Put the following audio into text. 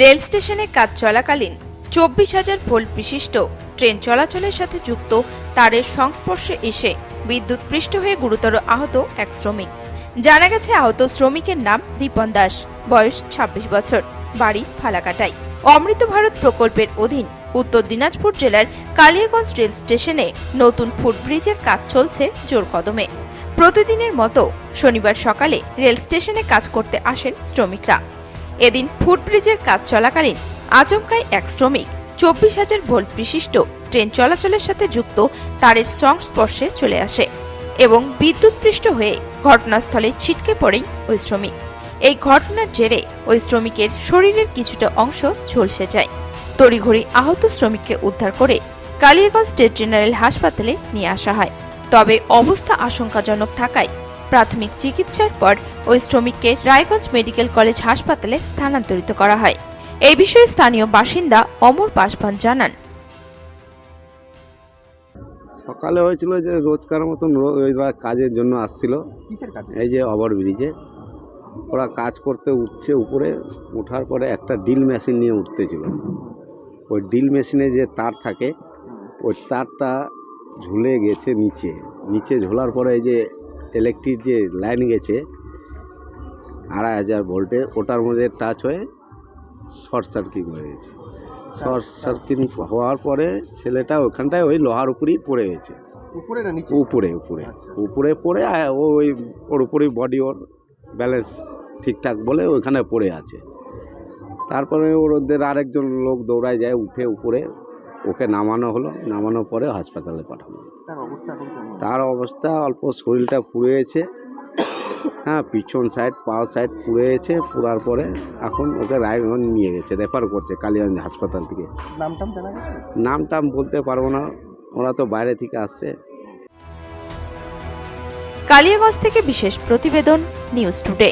Rail স্টেশনে কাজ চলাকালীন চব্বিশ হাজার ভোল্ট বিশিষ্ট ট্রেন চলাচলের সাথে যুক্ত তারের সংস্পর্শে এসে বিদ্যুৎ পৃষ্ঠ হয়ে গুরুতর আহত এক শ্রমিক। জানা গেছে আহত শ্রমিকের নাম রিপন দাস, বয়স ২৬ বছর, বাড়ি ফালাকাটায় অমৃত ভারত প্রকল্পের অধীন উত্তর দিনাজপুর জেলার কালিয়াগঞ্জ রেল স্টেশনে নতুন ফুটব্রিজের কাজ চলছে জোর কদমে প্রতিদিনের মতো শনিবার সকালে রেল স্টেশনে কাজ করতে আসেন শ্রমিকরা। এদিন ফুটব্রিজের কাজ চলাকালীন আচমকাই এক শ্রমিক চব্বিশ হাজার ভোল্ট বিশিষ্ট ট্রেন চলাচলের সাথে যুক্ত তারের সংস্পর্শে চলে আসে এবং বিদ্যুৎপৃষ্ট হয়ে ঘটনাস্থলে ছিটকে পড়েই ওই শ্রমিক। এই ঘটনার জেরে ওই শ্রমিকের শরীরের কিছুটা অংশ ঝলসে যায়। তড়িঘড়ি আহত শ্রমিককে উদ্ধার করে কালিয়াগঞ্জ স্টেট জেনারেল হাসপাতালে নিয়ে আসা হয়। তবে অবস্থা আশঙ্কাজনক থাকায় প্রাথমিক চিকিৎসার পর ওই শ্রমিককে রায়গঞ্জ মেডিকেল কলেজ হাসপাতালে স্থানান্তরিত করা হয়। এই বিষয়ে স্থানীয় বাসিন্দা অমর পাসবান জানান। সকালে হয়েছিল যে রোজকার মতন ওরা কাজের জন্য আসছিল। এই যে ওভার ব্রিজে। ওরা কাজ করতে উঠছে উপরে ওঠার পরে একটা ডিল মেশিন নিয়ে উঠতেছিল। ওই ডিল মেশিনে যে তার থাকে ওই তারটা ঝুলে গেছে নিচে। নিচে ঝোলার পরে এই যে ইলেকট্রিক যে লাইন গেছে আড়াই হাজার ভোল্টে ওটার মধ্যে টাচ হয়ে শর্ট সার্কিট হয়ে গেছে। শর্ট সার্কিট হওয়ার পরে ছেলেটা ওখানটায় ওই লোহার উপরেই পড়ে গেছে। উপরে না নিচে? উপরে উপরে। আচ্ছা। উপরে পড়ে ওই ওর উপরেই বডি ওর ব্যালেন্স ঠিকঠাক বলে ওইখানে পড়ে আছে। তারপরে ওর ওদের আরেকজন লোক দৌড়ায় যায় উঠে উপরে। ওকে নামানো হলো নামানোর পরে হাসপাতালে পাঠানো তার অবস্থা অল্প শরীরটা পুড়েছে। হ্যাঁ পিছন সাইড পাওয়ার সাইড পুড়ে গেছে পুরার পরে এখন ওকে রায়গঞ্জ নিয়ে গেছে রেফার করছে কালীগঞ্জ হাসপাতাল থেকে। নাম টাম বলতে পারব না ওরা তো বাইরে থেকে আসছে। কালিয়াগঞ্জ থেকে বিশেষ প্রতিবেদন নিউজ টুডে